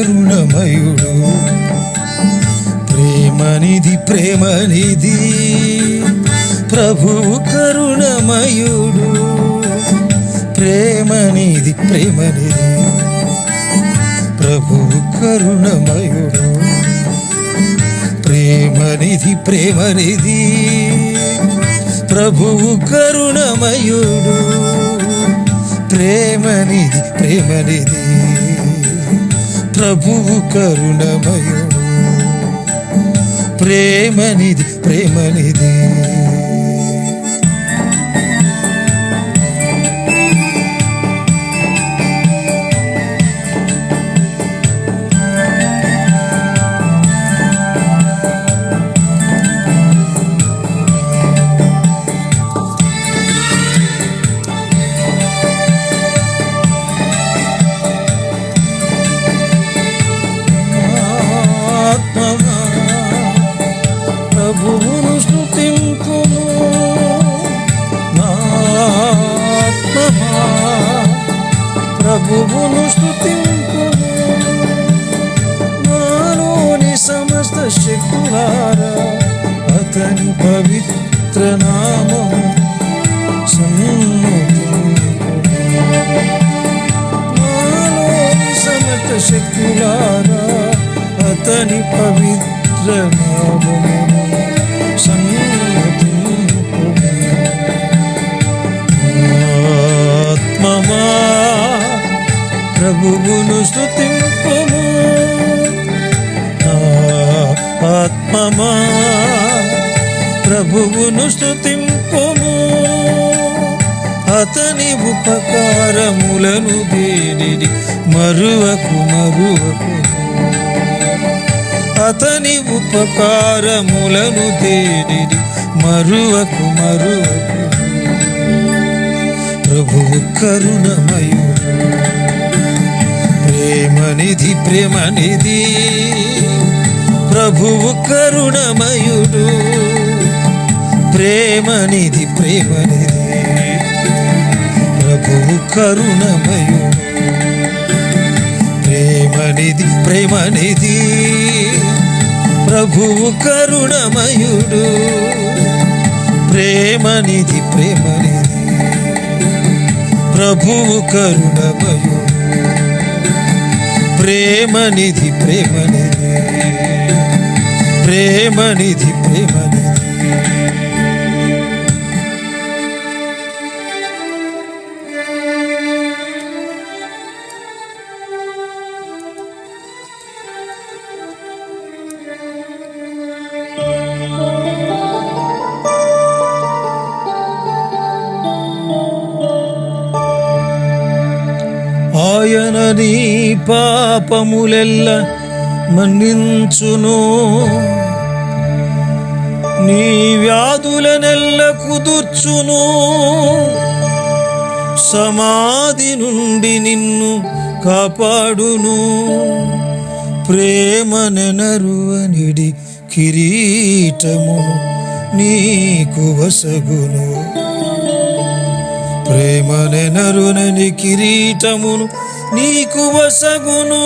కరుణమయుడు. ప్రేమనిధి ప్రేమనిధి ప్రభువు కరుణమయుడు. ప్రేమనిధి ప్రేమనిధి ప్రభువు కరుణమయుడు. ప్రేమనిధి ప్రేమనిధి ప్రభువు కరుణమయుడు. ప్రేమనిధి ప్రేమనిధి ప్రభువు కరుణమయుడు. ప్రేమనిది ప్రేమనిది ప్రభువును స్తుతింపుము నాలోని సమస్త శక్తులారా అతని పవిత్ర నామం సన్నుతింపుము నాలోని సమస్త శక్తులారా అతని పవిత్ర నామము ప్రభువును స్థుతింపము ఆత్మమా ప్రభువును స్థుతింపము అతని ఉపకారములను దేనిని మరువకు మరువకు అతని ఉపకారములను దేనిని మరువకు మరువకు ప్రభువు కరుణమయుడు. ప్రేమనిధి ప్రేమనిధి ప్రభువు కరుణమయుడు. ప్రేమనిధి ప్రేమనిధి ప్రభువు కరుణమయుడు. ప్రేమనిధి ప్రేమనిధి ప్రభువు కరుణమయుడు. ప్రేమనిధి ప్రేమనిధి ప్రభువు కరుణమయుడు. ప్రేమనిధి ప్రేమనిధి. ప్రేమనిధి ప్రేమనిధి. ఆయన నీ పాపములెల్ల మన్నించును. నీ వ్యాధులనెల్ల కుదుర్చును. సమాధి నుండి నిన్ను కాపాడును. ప్రేమనెనరువనిడి కిరీటము నీకు వసగును. ప్రేమనెనరునని కిరీటమును నీకు వసగును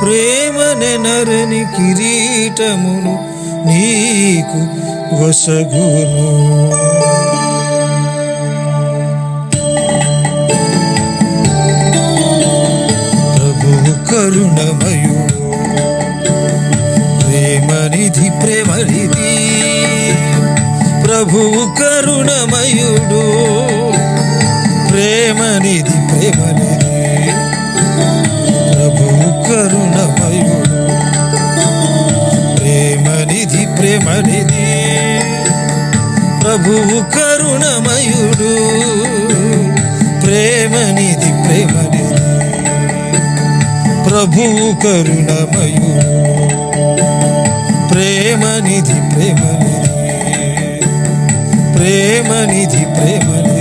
ప్రేమనెనరని కిరీటమును నీకు వసగును. ప్రభువు కరుణమయుడు ప్రేమనిధి ప్రేమనిధి. ప్రభువు కరుణమయుడు ప్రేమనిధి ప్రేమనిధి. కరుణమయుడు. ప్రేమనిధి ప్రేమనిధి ప్రభువు కరుణమయుడు. ప్రేమనిధి ప్రేమనిధి ప్రభువు కరుణమయుడు. ప్రేమనిధి ప్రేమనిధి ప్రేమనిధి ప్రేమనిధి.